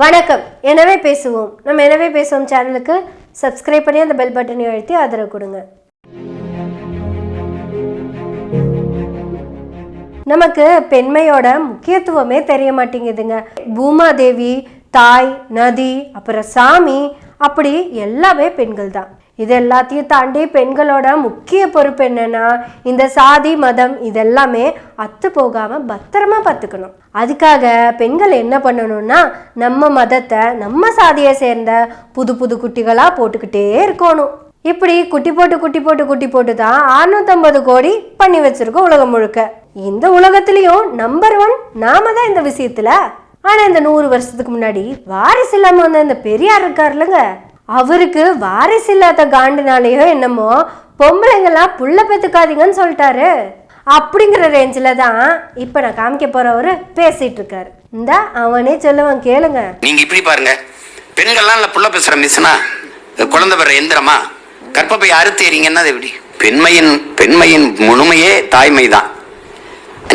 வணக்கம். எனவே பேசுவோம். நம்ம எனவே பேசுவோம் சேனலுக்கு சப்ஸ்கிரைப் பண்ணி அந்த பெல் பட்டனையும் அழுத்தி ஆதரவு கொடுங்க. நமக்கு பெண்மையோட முக்கியத்துவமே தெரிய மாட்டேங்குதுங்க. பூமாதேவி தாய் நதி அப்புறம் சாமி அப்படி எல்லாமே பெண்கள் தான் இது எல்லாத்தையும் தாண்டி பெண்களோட முக்கிய பொறுப்பு என்னன்னா இந்த சாதி மதம் இதெல்லாமே அத்து போகாம பத்திரமா பார்த்துக்கணும். அதுக்காக பெண்கள் என்ன பண்ணணும்னா நம்ம மதத்தை நம்ம சாதியை சேர்ந்த புது புது குட்டிகளா போட்டுக்கிட்டே இருக்கணும். இப்படி குட்டி போட்டு குட்டி போட்டு குட்டி போட்டு தான் அறுநூத்தம்பது கோடி பண்ணி வச்சிருக்கோம் உலகம் முழுக்க. இந்த உலகத்திலயும் நம்பர் ஒன் நாம தான் இந்த விஷயத்துல. ஆனா இந்த நூறு வருஷத்துக்கு முன்னாடி வாரிசு இல்லாம வந்த இந்த பெரியார் இருக்கார் இல்லைங்க? அவருக்கு வாரிசு இல்லாத காண்டுனாலேயோ என்னமோ பொம்பளைங்கெல்லாம் புள்ள பெற்றுக்காதீங்கன்னு சொல்லிட்டாரு. அப்படிங்கிற ரேஞ்சில் தான் இப்போ நான் காமிக்க போகிறவர் பேசிகிட்டு இருக்காரு இந்த அவனே சொல்லுவான் கேளுங்க. நீங்கள் இப்படி பாருங்க. பெண்கள்லாம் இல்லை புள்ள பேசுகிற மிஸ்னா குழந்தை பெற எந்திரமா கற்பப்பை அறுத்து எறீங்கன்னா அது எப்படி? பெண்மையின் பெண்மையின் முழுமையே தாய்மை தான்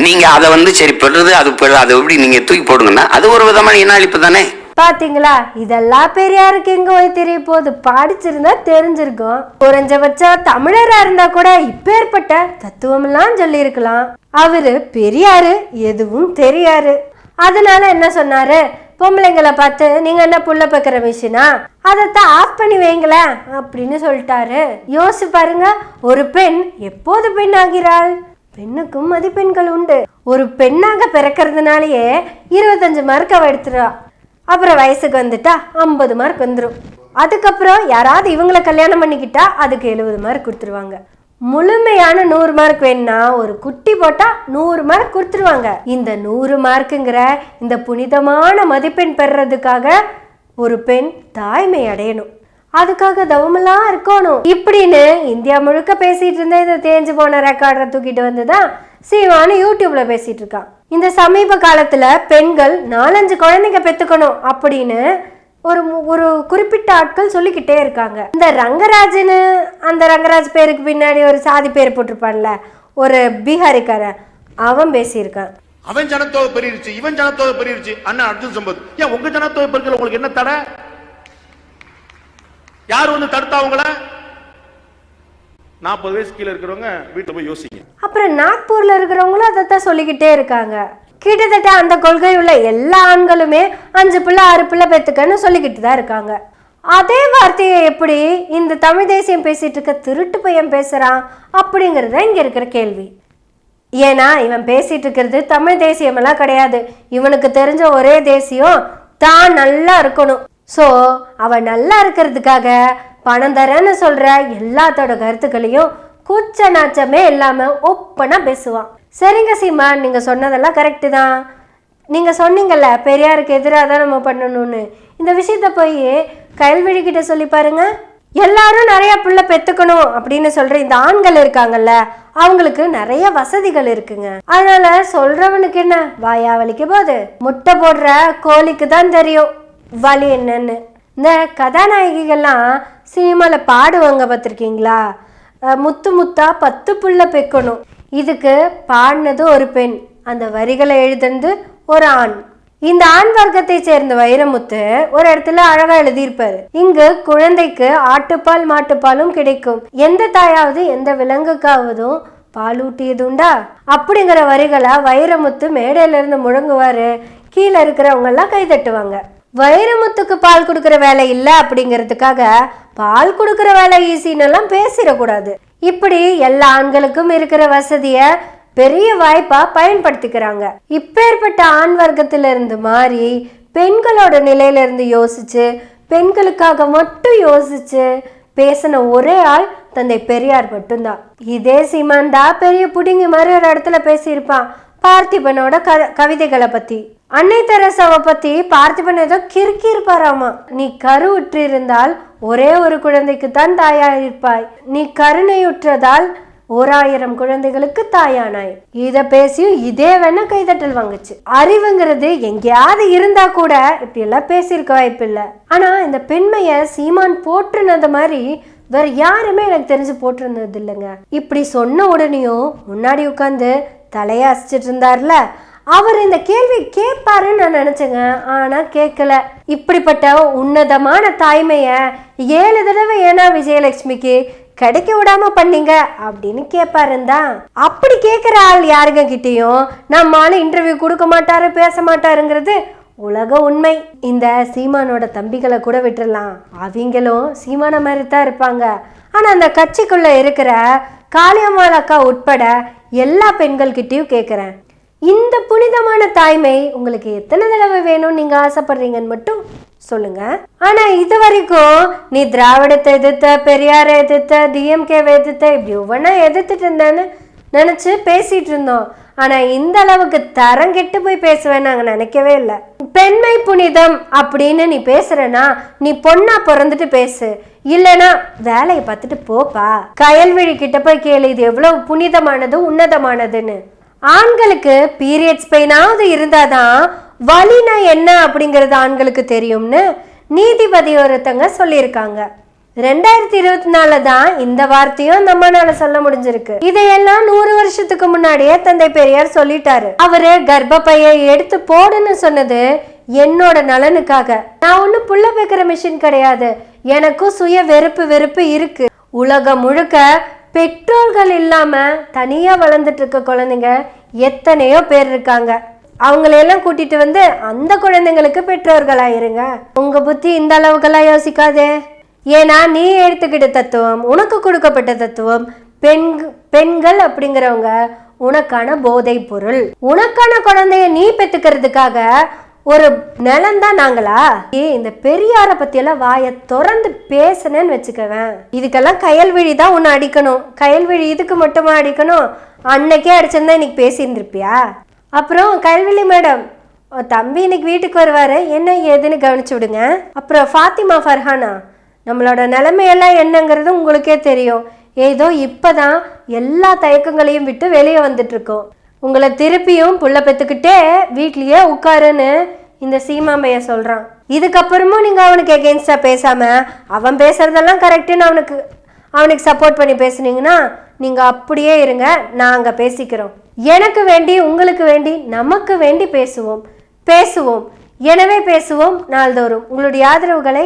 நீங்கள் அதை வந்து சரி பெறுறது அது பெறு அதை எப்படி நீங்கள் தூக்கி போடுங்கன்னா அது ஒரு விதமான இனாளிப்பு தானே? பாத்தீங்களா? இதெல்லாம் பெரியாருக்கு எங்க போய் தெரிய போது படிச்சிருந்தா தெரிஞ்சிருக்கும். குறைஞ்சபட்சம் தமிழரா இருந்தா கூட இப்பேற்பட்ட தத்துவம் எல்லாம் சொல்லியிருக்கலாம். அவரு பெரியாரு எதுவும் தெரியாரு அதனால என்ன சொன்னாரு? பொம்பளைங்களை பார்த்து நீங்க என்ன புள்ள பக்கிற மிஷினா அதைத்தான் ஆஃப் பண்ணி வைங்களேன் அப்படின்னு சொல்லிட்டாரு. யோசிச்சு பாருங்க ஒரு பெண் எப்போது பெண் ஆகிறாள்? பெண்ணுக்கும் மதிப்பெண்கள் உண்டு. ஒரு பெண்ணாக பிறக்கிறதுனாலயே இருபத்தஞ்சு மார்க் அவ எடுத்துருவா. அப்புறம் வயசுக்கு வந்துட்டா ஐம்பது மார்க் வந்துடும் அதுக்கப்புறம் யாராவது இவங்கள கல்யாணம் பண்ணிக்கிட்டா அதுக்கு எழுபது மார்க் கொடுத்துருவாங்க. முழுமையான நூறு மார்க் வேணும்னா ஒரு குட்டி போட்டா நூறு மார்க் கொடுத்துருவாங்க. இந்த நூறு மார்க்குங்கிற இந்த புனிதமான மதிப்பெண் பெறுறதுக்காக ஒரு பெண் தாய்மை அடையணும். அதுக்காக தவமெல்லாம் இருக்கணும். இப்படின்னு இந்தியா முழுக்க பேசிட்டு இருந்தேன் இதை தேஞ்சு போன ரெக்கார்டரை தூக்கிட்டு வந்துதான் சிவானு யூடியூப்ல பேசிட்டு இருக்கான். இந்த சமீப காலத்தில் பெண்கள் நாலஞ்சு குழந்தைங்க பெற்றுக்கணும் அப்படின்னு ஒரு ஒரு குறிப்பிட்ட ஆட்கள் சொல்லிக்கிட்டே இருக்காங்க. இந்த ரங்கராஜன்னு அந்த ரங்கராஜ் பேருக்கு பின்னாடி ஒரு சாதி பேர் போட்டிருப்பான்ல ஒரு பீகாரிக்காரன் அவன் பேசியிருக்கான். அவன் ஜனத்தொகை பெருகிருச்சு இவன் ஜனத்தொகை பெருகிருச்சு. அண்ணா அர்ஜுன் சம்பத். ஏன் உங்க ஜனத்தொகை பெருக்கல உங்களுக்கு என்ன தடை? யார் வந்து தடுத்தா உங்களை? நாற்பது வயசு கீழே இருக்கிறவங்க வீட்டில் போய் யோசிங்க. அப்புறம் நாக்பூரில் இருக்கிறவங்களும் அதை தான் சொல்லிக்கிட்டே இருக்காங்க. கிட்டத்தட்ட அந்த கொள்கை உள்ள எல்லா ஆண்களுமே அஞ்சு பிள்ளை ஆறு பிள்ளை பெற்றுக்கன்னு சொல்லிக்கிட்டு தான் இருக்காங்க. அதே வார்த்தையை எப்படி இந்த தமிழ் தேசியம் பேசிட்டு இருக்க திருட்டு பையன் பேசுறான் அப்படிங்கிறது தான் இங்க இருக்கிற கேள்வி. ஏன்னா இவன் பேசிட்டு இருக்கிறது தமிழ் தேசியமெல்லாம் கிடையாது. இவனுக்கு தெரிஞ்ச ஒரே தேசியம் தான் நல்லா இருக்கணும். ஸோ அவன் நல்லா இருக்கிறதுக்காக பணம் தரேன்னு சொல்கிற எல்லாத்தோட கருத்துக்களையும் கூச்ச நாச்சமே இல்லாமல் ஒப்பனாக பேசுவான் சரிங்க சீமான் நீங்கள் சொன்னதெல்லாம் கரெக்டு தான். நீங்கள் சொன்னீங்கல்ல பெரியாருக்கு எதிராக தான் நம்ம பண்ணணும்னு. இந்த விஷயத்த போய் கயல்விழி கிட்ட சொல்லி பாருங்க. எல்லாரும் நிறைய பிள்ளை பெத்துக்கணும் அப்படின்னு சொல்ற இந்த ஆண்கள் இருக்காங்கல்ல அவங்களுக்கு நிறைய வசதிகள் இருக்குங்க. அதனால சொல்றவனுக்கு என்ன? வாயா வலிக்க போகுது. முட்டை போடுற கோழிக்கு தான் தெரியும். வலி என்னன்னு? இந்த கதாநாயகிகள்லாம் சினிமாவில் பாடுவாங்க பார்த்துருக்கீங்களா? முத்து முத்தா பத்து புள்ள பெக்கணும். இதுக்கு பாடினது ஒரு பெண். அந்த வரிகளை எழுதுனது ஒரு ஆண். இந்த ஆண் வர்க்கத்தை சேர்ந்த வைரமுத்து ஒரு இடத்துல அழகா எழுதியிருப்பாரு. இங்கு குழந்தைக்கு ஆட்டுப்பால் மாட்டுப்பாலும் கிடைக்கும். எந்த தாயாவது எந்த விலங்குக்காவதும் பாலூட்டியதுண்டா அப்படிங்கிற வரிகளை வைரமுத்து மேடையிலிருந்து முழங்குவாரு. கீழே இருக்கிறவங்க எல்லாம் கைதட்டுவாங்க. வைரமுத்துக்கு பால் கொடுக்குற வேலை இல்லை அப்படிங்கிறதுக்காக பால் கொடுக்குற வேலை ஈஸின்னெல்லாம் பேசிடக்கூடாது. இப்படி எல்லா ஆண்களுக்கும் இருக்கிற வசதியை பெரிய வாய்ப்பாக பயன்படுத்திக்கிறாங்க. இப்பேற்பட்ட ஆண் வர்க்கத்திலிருந்து மாறி பெண்களோட நிலையிலிருந்து யோசிச்சு பெண்களுக்காக மட்டும் யோசிச்சு பேசின ஒரே ஆள் தந்தை பெரியார் மட்டும்தான். இதே சீமான்தா பெரிய புடிங்கி மாதிரி ஒரு இடத்துல பேசியிருப்பான். பார்த்திபனோட க கவிதைகளை பத்தி. அன்னை தெரசாவை பத்தி பார்த்திபன் ஏதோ கிறுக்கி இருப்பாராமா நீ கருவுற்றிருந்தால் ஒரே ஒரு குழந்தைக்கு தான் தாயாயிருப்பாய். நீ கருணையுற்றதால் ஓராயிரம் குழந்தைகளுக்கு தாயானாய். இத பேசியும் இதே வேணா கைதட்டல் வாங்குச்சு. அறிவுங்கிறது எங்கேயாவது இருந்தா கூட இப்படி எல்லாம் பேசியிருக்க வாய்ப்பு இல்ல ஆனா இந்த பெண்மைய சீமான் போற்றுனது மாதிரி வேற யாருமே எனக்கு தெரிஞ்சு போட்டிருந்தது இல்லைங்க. இப்படி சொன்ன உடனேயும் முன்னாடி உட்காந்து தலையை அசைச்சிட்டு இருந்தார்ல அவர் இந்த கேள்வி கேட்பாருன்னு நான் நினச்சேங்க. ஆனால் கேட்கல. இப்படிப்பட்ட உன்னதமான தாய்மையை ஏழு தடவை ஏன்னா விஜயலட்சுமிக்கு கிடைக்க விடாம பண்ணீங்க அப்படின்னு கேட்பாருந்தா? அப்படி கேட்குற ஆள் யாருங்க கிட்டேயும் நம்மளால இன்டர்வியூ கொடுக்க மாட்டாரு பேச மாட்டாருங்கிறது உலக உண்மை. இந்த சீமானோட தம்பிகளை கூட விட்டுடலாம் அவங்களும் சீமான மாதிரி தான் இருப்பாங்க. ஆனால் அந்த கட்சிக்குள்ள இருக்கிற காளியம்மாள் அக்கா உட்பட எல்லா பெண்கள்கிட்டையும் கேட்குறேன் இந்த புனிதமான தாய்மை உங்களுக்கு எத்தனை தடவை வேணும்னு நீங்கள் ஆசைப்படுறீங்கன்னு மட்டும் சொல்லுங்க. ஆனா இது வரைக்கும் நீ திராவிடத்தை எதிர்த்த பெரியாரை எதிர்த்த டிஎம்கே எதிர்த்த இப்படி ஒவ்வொன்றா எதிர்த்துட்டு இருந்தேன்னு நினச்சி பேசிட்டு இருந்தோம். ஆனால் இந்த அளவுக்கு தரம் கெட்டு போய் பேசுவேன்னு நாங்கள் நினைக்கவே இல்லை. பெண்மை புனிதம் அப்படின்னு நீ பேசுறனா நீ பொண்ணா பிறந்துட்டு பேசு. இல்லைனா வேலையை பார்த்துட்டு போப்பா. கயல்வழி கிட்ட போய் கேளு இது எவ்வளவு புனிதமானது உன்னதமானதுன்னு. ஆண்களுக்கு பீரியட்ஸ் பெயினாவது இருந்தாதான் வலினா என்ன அப்படிங்கிறது ஆண்களுக்கு தெரியும்னு நீதிபதி ஒருத்தங்க சொல்லியிருக்காங்க. ரெண்டாயிரத்தி இருபத்தி நாலுல தான் இந்த வார்த்தையும் நம்மனால சொல்ல முடிஞ்சிருக்கு. இதையெல்லாம் நூறு வருஷத்துக்கு முன்னாடியே தந்தை பெரியார் சொல்லிட்டாரு. அவரு கர்ப்பப்பையை எடுத்து போடுன்னு சொன்னது என்னோட நலனுக்காக. நான் ஒன்றும் புள்ள வைக்கிற மிஷின் கிடையாது. எனக்கும் சுய வெறுப்பு வெறுப்பு இருக்கு. உலகம் முழுக்க பெற்றோர்கள் இல்லாம தனியா வளர்ந்துட்டு இருக்க குழந்தைங்க எத்தனையோ பேர் இருக்காங்க. அவங்களையெல்லாம் கூட்டிட்டு வந்து அந்த குழந்தைங்களுக்கு பெற்றோர்களாயிருங்க உங்க புத்தி இந்த அளவுக்கெல்லாம் யோசிக்காதே. ஏன்னா நீ எடுத்துக்கிட்ட தத்துவம் உனக்கு கொடுக்கப்பட்ட தத்துவம் பெண் பெண்கள் அப்படிங்கிறவங்க உனக்கான போதை பொருள் உனக்கான குழந்தைய நீ பெத்துக்கிறதுக்காக ஒரு நிலம்தான் நாங்களா? ஏய் இந்த பெரியார பத்தியெல்லாம் வாயை திறந்து பேசுனேன்னு வச்சுக்கவேன். இதுக்கெல்லாம் கயல்விழி தான் உன்னை அடிக்கணும். கயல்விழி இதுக்கு மட்டுமா அடிக்கணும்? அன்னைக்கே அடிச்சிருந்தா இன்னைக்கு பேசியிருந்திருப்பியா? அப்புறம் கயல்விழி மேடம் தம்பி இன்னைக்கு வீட்டுக்கு வருவாரு. என்ன ஏதுன்னு கவனிச்சு விடுங்க. அப்புறம் ஃபாத்திமா ஃபர்ஹானா நம்மளோட நிலைமையெல்லாம் என்னங்கிறது உங்களுக்கே தெரியும். ஏதோ இப்பதான் எல்லா தயக்கங்களையும் விட்டு வெளியே வந்துட்டுருக்கோம். உங்களை திருப்பியும் புள்ள பெற்றுக்கிட்டே வீட்லேயே உட்காருன்னு இந்த சீமாமைய சொல்கிறான் இதுக்கப்புறமும் நீங்கள் அவனுக்கு எகெயின்ஸ்டாக பேசாமல் அவன் பேசுறதெல்லாம் கரெக்டுன்னு அவனுக்கு அவனுக்கு சப்போர்ட் பண்ணி பேசுனீங்கன்னா நீங்கள் அப்படியே இருங்க நாங்கள் பேசிக்கிறோம். எனக்கு வேண்டி உங்களுக்கு வேண்டி நமக்கு வேண்டி பேசுவோம். பேசுவோம். எனவே பேசுவோம் நாள்தோறும். உங்களுடைய ஆதரவுகளை